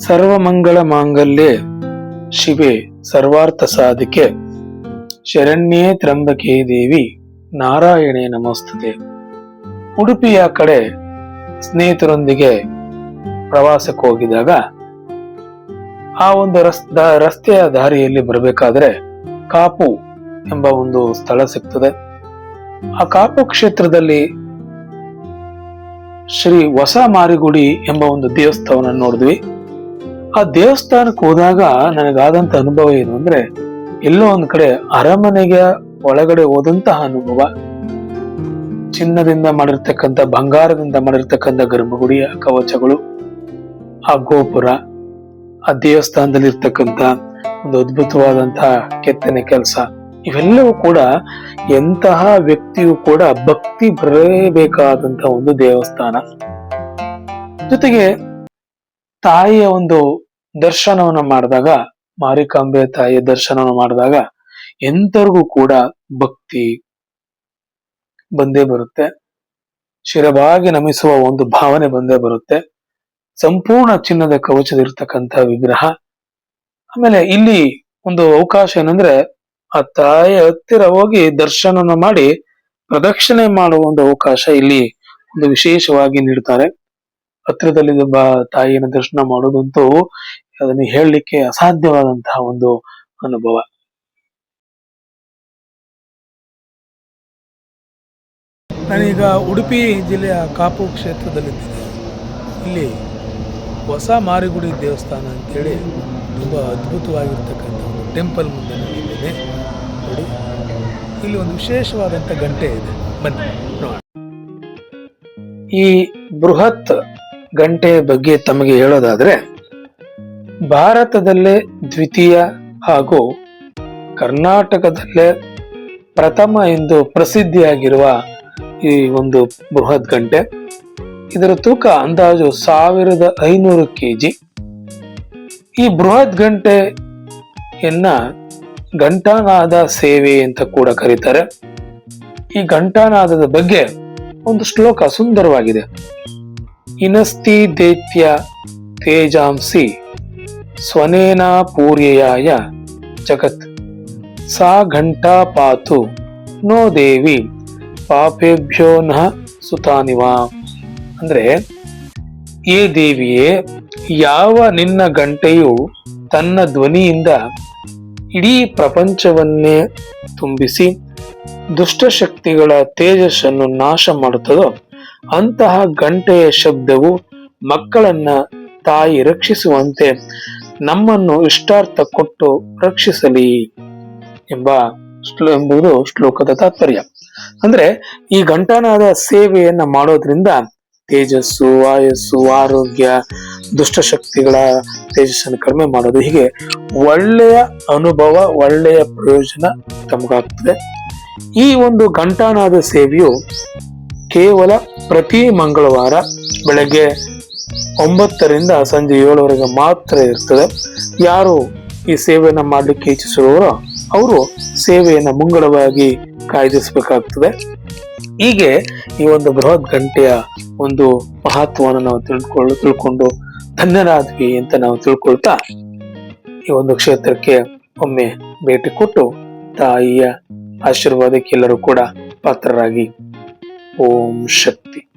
ಸರ್ವಮಂಗಳ ಮಾಂಗಲ್ಯೆ ಶಿವೆ ಸರ್ವಾರ್ಥ ಸಾಧಿಕೆ. ಶರಣ್ಯೇ ತ್ರಂಬಕೆ ದೇವಿ ನಾರಾಯಣೇ ನಮಸ್ತತೆ. ಉಡುಪಿಯ ಕಡೆ ಸ್ನೇಹಿತರೊಂದಿಗೆ ಪ್ರವಾಸಕ್ಕೆ ಹೋಗಿದಾಗ ಆ ಒಂದು ರಸ್ ರಸ್ತೆಯ ದಾರಿಯಲ್ಲಿ ಬರಬೇಕಾದ್ರೆ ಕಾಪು ಎಂಬ ಒಂದು ಸ್ಥಳ ಸಿಗ್ತದೆ. ಆ ಕಾಪು ಕ್ಷೇತ್ರದಲ್ಲಿ ಶ್ರೀ ಹೊಸ ಮಾರಿಗುಡಿ ಎಂಬ ಒಂದು ದೇವಸ್ಥಾನ ನೋಡಿದ್ವಿ. ಆ ದೇವಸ್ಥಾನಕ್ಕೆ ಹೋದಾಗ ನನಗಾದಂತ ಅನುಭವ ಏನು ಅಂದ್ರೆ, ಎಲ್ಲೋ ಒಂದ್ ಕಡೆ ಅರಮನೆಗೆ ಒಳಗಡೆ ಹೋದಂತಹ ಅನುಭವ. ಚಿನ್ನದಿಂದ ಮಾಡಿರ್ತಕ್ಕಂಥ, ಬಂಗಾರದಿಂದ ಮಾಡಿರ್ತಕ್ಕಂಥ ಗರ್ಭಗುಡಿಯ ಕವಚಗಳು, ಆ ಗೋಪುರ, ಆ ದೇವಸ್ಥಾನದಲ್ಲಿ ಇರ್ತಕ್ಕಂತ ಒಂದು ಅದ್ಭುತವಾದಂತಹ ಕೆತ್ತನೆ ಕೆಲಸ. ಇವೆಲ್ಲವೂ ಕೂಡ ಎಂತಹ ವ್ಯಕ್ತಿಯು ಕೂಡ ಭಕ್ತಿ ಬರಲೇಬೇಕಾದಂತಹ ಒಂದು ದೇವಸ್ಥಾನ. ಜೊತೆಗೆ ತಾಯಿಯ ಒಂದು ದರ್ಶನವನ್ನ ಮಾಡಿದಾಗ ಮಾರಿಕಾಂಬೆ ತಾಯಿಯ ದರ್ಶನವನ್ನು ಮಾಡಿದಾಗ ಎಂತರಿಗೂ ಕೂಡ ಭಕ್ತಿ ಬಂದೇ ಬರುತ್ತೆ. ಶಿರಬಾಗಿ ನಮಿಸುವ ಒಂದು ಭಾವನೆ ಬಂದೇ ಬರುತ್ತೆ. ಸಂಪೂರ್ಣ ಚಿನ್ನದ ಕವಚದಿರ್ತಕ್ಕಂಥ ವಿಗ್ರಹ. ಆಮೇಲೆ ಇಲ್ಲಿ ಒಂದು ಅವಕಾಶ ಏನಂದ್ರೆ, ಆ ತಾಯಿಯ ಹತ್ತಿರ ಹೋಗಿ ದರ್ಶನವನ್ನು ಮಾಡಿ ಪ್ರದಕ್ಷಿಣೆ ಮಾಡುವ ಒಂದು ಅವಕಾಶ ಇಲ್ಲಿ ಒಂದು ವಿಶೇಷವಾಗಿ ನೀಡ್ತಾರೆ. ಹತ್ರದಲ್ಲಿ ಒಬ್ಬ ತಾಯಿಯನ್ನು ದರ್ಶನ ಮಾಡೋದಂತೂ ಅದನ್ನು ಹೇಳಲಿಕ್ಕೆ ಅಸಾಧ್ಯವಾದಂತಹ ಒಂದು ಅನುಭವ. ನಾನೀಗ ಉಡುಪಿ ಜಿಲ್ಲೆಯ ಕಾಪು ಕ್ಷೇತ್ರದಲ್ಲಿದ್ದೇನೆ. ಇಲ್ಲಿ ಹೊಸ ಮಾರಿಗುಡಿ ದೇವಸ್ಥಾನ ಅಂತೇಳಿ ತುಂಬ ಅದ್ಭುತವಾಗಿರ್ತಕ್ಕಂಥ ಒಂದು ಟೆಂಪಲ್ ಮುಂದೆ ನಾನಿದ್ದೇನೆ ನೋಡಿ ಇಲ್ಲಿ ಒಂದು ವಿಶೇಷವಾದಂಥ ಗಂಟೆ ಇದೆ. ಬನ್ನಿ ನೋಡೋಣ. ಈ ಬೃಹತ್ ಗಂಟೆಯ ಬಗ್ಗೆ ತಮಗೆ ಹೇಳೋದಾದ್ರೆ, ಭಾರತದಲ್ಲೇ ದ್ವಿತೀಯ ಹಾಗೂ ಕರ್ನಾಟಕದಲ್ಲೇ ಪ್ರಥಮ ಎಂದು ಪ್ರಸಿದ್ಧಿಯಾಗಿರುವ ಈ ಒಂದು ಬೃಹತ್ ಗಂಟೆ. ಇದರ ತೂಕ ಅಂದಾಜು ಸಾವಿರದ ಐನೂರು ಕೆಜಿ. ಈ ಬೃಹತ್ ಗಂಟೆಯನ್ನ ಘಂಟಾನಾದ ಸೇವೆ ಅಂತ ಕೂಡ ಕರೀತಾರೆ. ಈ ಘಂಟಾನಾದದ ಬಗ್ಗೆ ಒಂದು ಶ್ಲೋಕ ಸುಂದರವಾಗಿದೆ. ಇನಸ್ತಿ ದೈತ್ಯ ತೇಜಾಂಸಿ ಸ್ವನೇನ ಪೂರ್ಯಯಾಯ ಜಗತ್. ಸಾ ಘಂಟಾ ಪಾತು ನೋ ದೇವಿ ಪಾಪೇಭ್ಯೋ ನಃ ಸುತಾನಿವಾ. ಅಂದ್ರೆ ಏ ದೇವಿಯೇ ಯಾವ ನಿನ್ನ ಗಂಟೆಯು ತನ್ನ ಧ್ವನಿಯಿಂದ ಇಡೀ ಪ್ರಪಂಚವನ್ನೇ ತುಂಬಿಸಿ ದುಷ್ಟಶಕ್ತಿಗಳ ತೇಜಸ್ಸನ್ನು ನಾಶ ಮಾಡುತ್ತದೋ ಅಂತಹ ಗಂಟೆಯ ಶಬ್ದವು ಮಕ್ಕಳನ್ನ ತಾಯಿ ರಕ್ಷಿಸುವಂತೆ ನಮ್ಮನ್ನು ಇಷ್ಟಾರ್ಥ ಕೊಟ್ಟು ರಕ್ಷಿಸಲಿ ಎಂಬ ಎಂಬುದು ಶ್ಲೋಕದ ತಾತ್ಪರ್ಯ. ಅಂದ್ರೆ ಈ ಘಂಟಾನಾದ ಸೇವೆಯನ್ನ ಮಾಡೋದ್ರಿಂದ ತೇಜಸ್ಸು, ಆಯಸ್ಸು, ಆರೋಗ್ಯ, ದುಷ್ಟಶಕ್ತಿಗಳ ತೇಜಸ್ಸನ್ನು ಕಡಿಮೆ ಮಾಡೋದು ಹೀಗೆ ಒಳ್ಳೆಯ ಅನುಭವ, ಒಳ್ಳೆಯ ಪ್ರಯೋಜನ ತಮಗಾಗ್ತದೆ. ಈ ಒಂದು ಗಂಟಾನಾದ ಸೇವೆಯು ಕೇವಲ ಪ್ರತಿ ಮಂಗಳವಾರ ಬೆಳಗ್ಗೆ ಒಂಬತ್ತರಿಂದ ಸಂಜೆ ಏಳುವರೆಗೆ ಮಾತ್ರ ಇರ್ತದೆ. ಯಾರು ಈ ಸೇವೆಯನ್ನು ಮಾಡಲಿಕ್ಕೆ ಇಚ್ಛಿಸುವವರು ಅವರು ಸೇವೆಯನ್ನು ಮುಂಗಡವಾಗಿ ಕಾಯ್ದಿರಿಸಬೇಕಾಗ್ತದೆ. ಹೀಗೆ ಈ ಒಂದು ಬೃಹತ್ ಗಂಟೆಯ ಒಂದು ಮಹತ್ವವನ್ನು ನಾವು ತಿಳ್ಕೊಳ್ಳು, ತಿಳ್ಕೊಂಡು ಧನ್ಯರಾದ್ವಿ ಅಂತ ನಾವು ತಿಳ್ಕೊಳ್ತಾ ಈ ಒಂದು ಕ್ಷೇತ್ರಕ್ಕೆ ಒಮ್ಮೆ ಭೇಟಿ ಕೊಟ್ಟು ತಾಯಿಯ ಆಶೀರ್ವಾದಕ್ಕೆ ಎಲ್ಲರೂ ಕೂಡ ಪಾತ್ರರಾಗಿ ओम शक्ति।